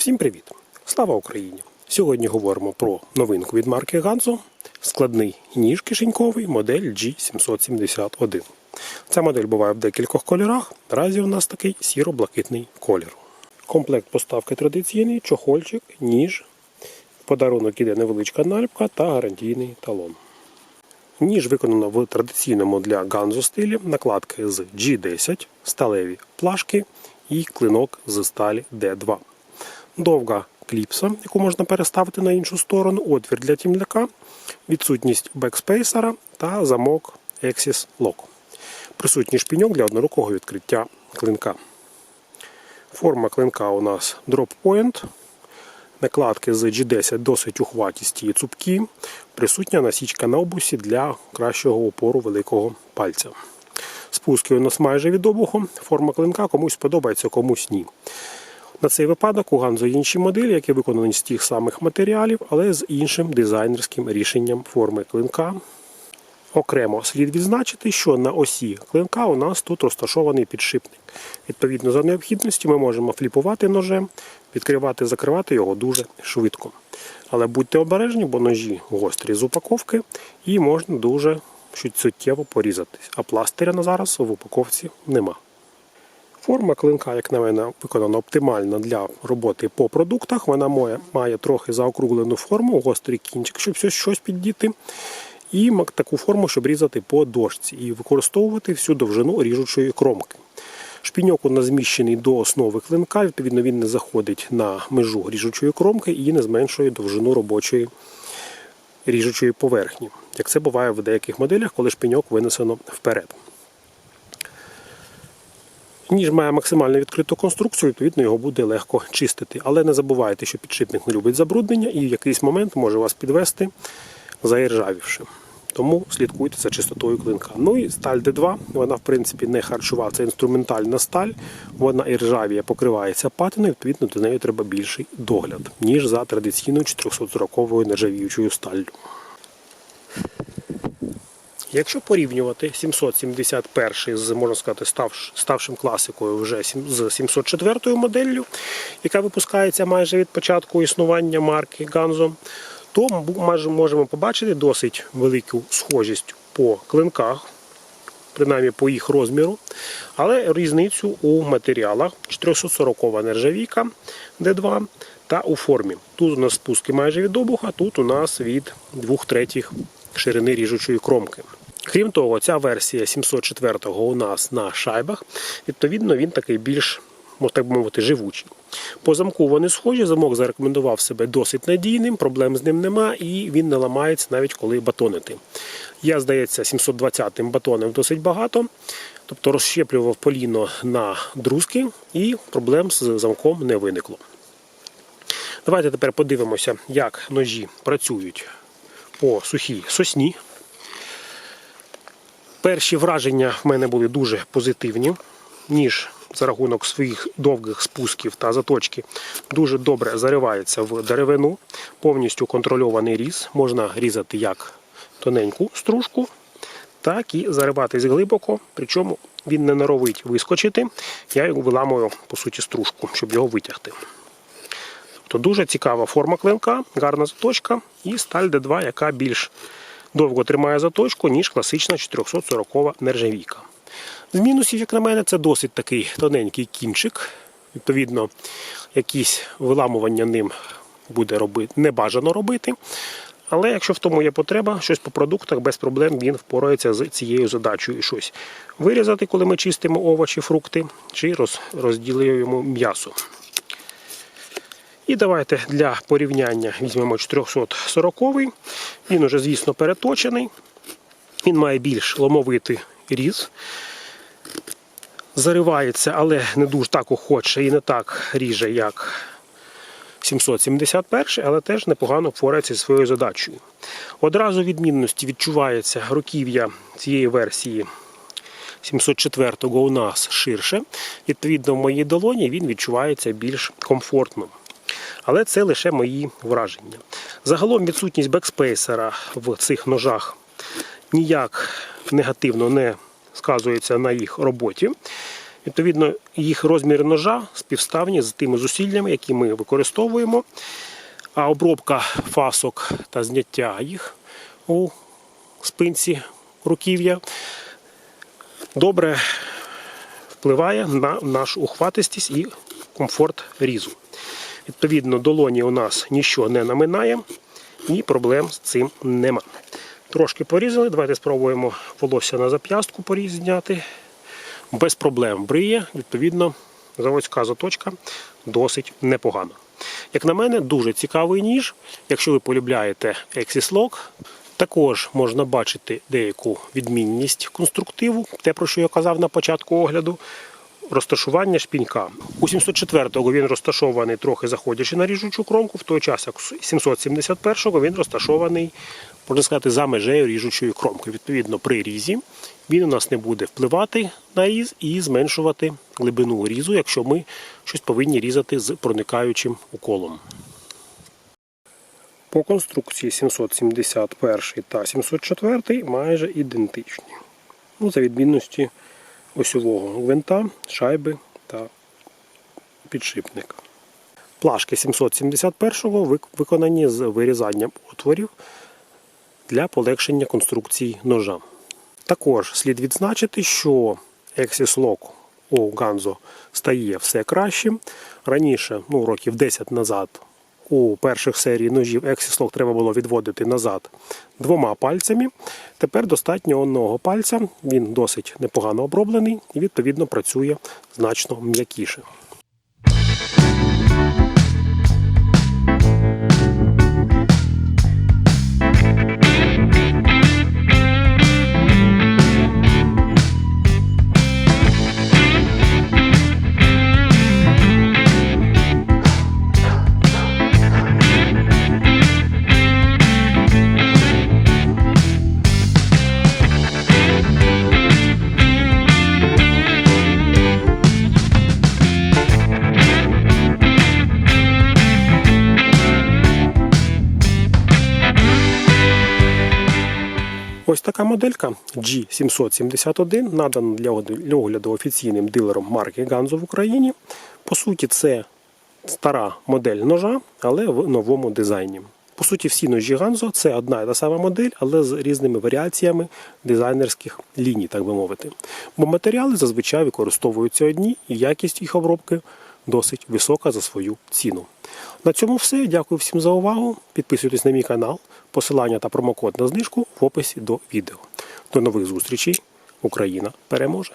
Всім привіт! Слава Україні! Сьогодні говоримо про новинку від марки Ганзо складний ніж кишеньковий модель G771. Ця модель буває в декількох кольорах. Наразі у нас такий сіро-блакитний колір. Комплект поставки традиційний, чохольчик, ніж. Подарунок іде невеличка наліпка та гарантійний талон. Ніж виконано в традиційному для ганзо стилі, накладки з G10, сталеві плашки і клинок з сталі D2. Довга кліпса, яку можна переставити на іншу сторону, отвір для тімляка, відсутність бекспейсера та замок Axis Lock. Присутній шпіньок для однорукого відкриття клинка. Форма клинка у нас Drop Point. Накладки з G10 досить ухватісті і цупкі. Присутня насічка на обусі для кращого опору великого пальця. Спуски у нас майже від обуху. Форма клинка комусь подобається, комусь ні. На цей випадок у Ганзо інші моделі, які виконані з тих самих матеріалів, але з іншим дизайнерським рішенням форми клинка. Окремо слід відзначити, що на осі клинка у нас тут розташований підшипник. Відповідно, за необхідності ми можемо фліпувати ножем, відкривати, закривати його дуже швидко. Але будьте обережні, бо ножі гострі з упаковки і можна дуже суттєво порізатись. А пластиря на зараз в упаковці нема. Форма клинка, як на мене, виконана оптимально для роботи по продуктах. Вона має, має трохи заокруглену форму, гострий кінчик, щоб щось, піддіти. І таку форму, щоб різати по дошці і використовувати всю довжину ріжучої кромки. Шпіньок у нас зміщений до основи клинка, відповідно, він не заходить на межу ріжучої кромки і не зменшує довжину робочої ріжучої поверхні. Як це буває в деяких моделях, коли шпіньок винесено вперед. Ніж має максимально відкриту конструкцію, відповідно його буде легко чистити. Але не забувайте, що підшипник не любить забруднення і в якийсь момент може вас підвести, заіржавівши. Тому слідкуйте за чистотою клинка. Ну і сталь D2, вона в принципі не харчова, це інструментальна сталь. Вона іржавіє, покривається патиною, відповідно до неї треба більший догляд, ніж за традиційною 440-ю нержавіючою сталлю. Якщо порівнювати 771 з, можна сказати, став, ставшим класикою вже з 704 моделлю, яка випускається майже від початку існування марки Ганзо, то ми можемо побачити досить велику схожість по клинках, принаймні по їх розміру, але різницю у матеріалах 440 нержавійка D2 та у формі. Тут у нас спуски майже від обуха, тут у нас від 2 третіх ширини ріжучої кромки. Крім того, ця версія 704-го у нас на шайбах, відповідно, він такий більш, можна так би мовити, живучий. По замку вони схожі, замок зарекомендував себе досить надійним, проблем з ним нема, і він не ламається навіть коли батонити. Я, здається, 720-м батонів досить багато, тобто розщеплював поліно на друзки, і проблем з замком не виникло. Давайте тепер подивимося, як ножі працюють по сухій сосні. Перші враження в мене були дуже позитивні, ніж за рахунок своїх довгих спусків та заточки дуже добре заривається в деревину, повністю контрольований різ. Можна різати як тоненьку стружку, так і зариватись глибоко. Причому він не норовить вискочити. Я його виламую по суті стружку, щоб його витягти. Тобто дуже цікава форма клинка, гарна заточка і сталь D2, яка більш довго тримає заточку, ніж класична 440 нержавійка. З мінусів, як на мене, це досить такий тоненький кінчик. Відповідно, якісь виламування ним буде робити, не бажано робити. Але якщо в тому є потреба, щось по продуктах без проблем він впорається з цією задачею щось вирізати, коли ми чистимо овочі, фрукти, чи роз, розділуємо м'ясо. І давайте для порівняння візьмемо 440-й. Він уже, звісно, переточений. Він має більш ломовитий різ. Заривається, але не дуже так охоче і не так ріже, як 771, але теж непогано впорається зі своєю задачею. Одразу відмінності відчувається руків'я цієї версії 704-го у нас ширше. Відповідно, в моїй долоні він відчувається більш комфортно. Але це лише мої враження. Загалом відсутність бекспейсера в цих ножах ніяк негативно не сказується на їх роботі. Відповідно, їх розміри ножа співставні з тими зусиллями, які ми використовуємо. А обробка фасок та зняття їх у спинці руків'я добре впливає на нашу ухватистість і комфорт різу. Відповідно, долоні у нас нічого не наминає і проблем з цим нема. Трошки порізали, давайте спробуємо волосся на зап'ястку поріз зняти. Без проблем бриє, відповідно, заводська заточка досить непогана. Як на мене, дуже цікавий ніж. Якщо ви полюбляєте Lock, також можна бачити деяку відмінність конструктиву, те, про що я казав на початку огляду. Розташування шпінька. У 704-го він розташований трохи заходячи на ріжучу кромку, в той час як у 771-го він розташований, можна сказати, за межею ріжучої кромки. Відповідно, при різі він у нас не буде впливати на різ і зменшувати глибину різу, якщо ми щось повинні різати з проникаючим уколом. По конструкції 771 та 704 майже ідентичні. Ну, за відмінності осьового гвинта, шайби та підшипника. Плашки 771-го виконані з вирізанням отворів для полегшення конструкції ножа. Також слід відзначити, що Axis Lock у Ганзо стає все кращим. Раніше, ну років 10 назад, у перших серії ножів ексіслок треба було відводити назад двома пальцями. Тепер достатньо одного пальця. Він досить непогано оброблений і відповідно працює значно м'якіше. Така моделька G771 надана для огляду офіційним дилером марки Ганзо в Україні. По суті, це стара модель ножа, але в новому дизайні. По суті, всі ножі Ганзо це одна і та сама модель, але з різними варіаціями дизайнерських ліній, так би мовити. Бо матеріали зазвичай використовуються одні, і якість їх обробки досить висока за свою ціну. На цьому все. Дякую всім за увагу. Підписуйтесь на мій канал. Посилання та промокод на знижку в описі до відео. До нових зустрічей. Україна переможе!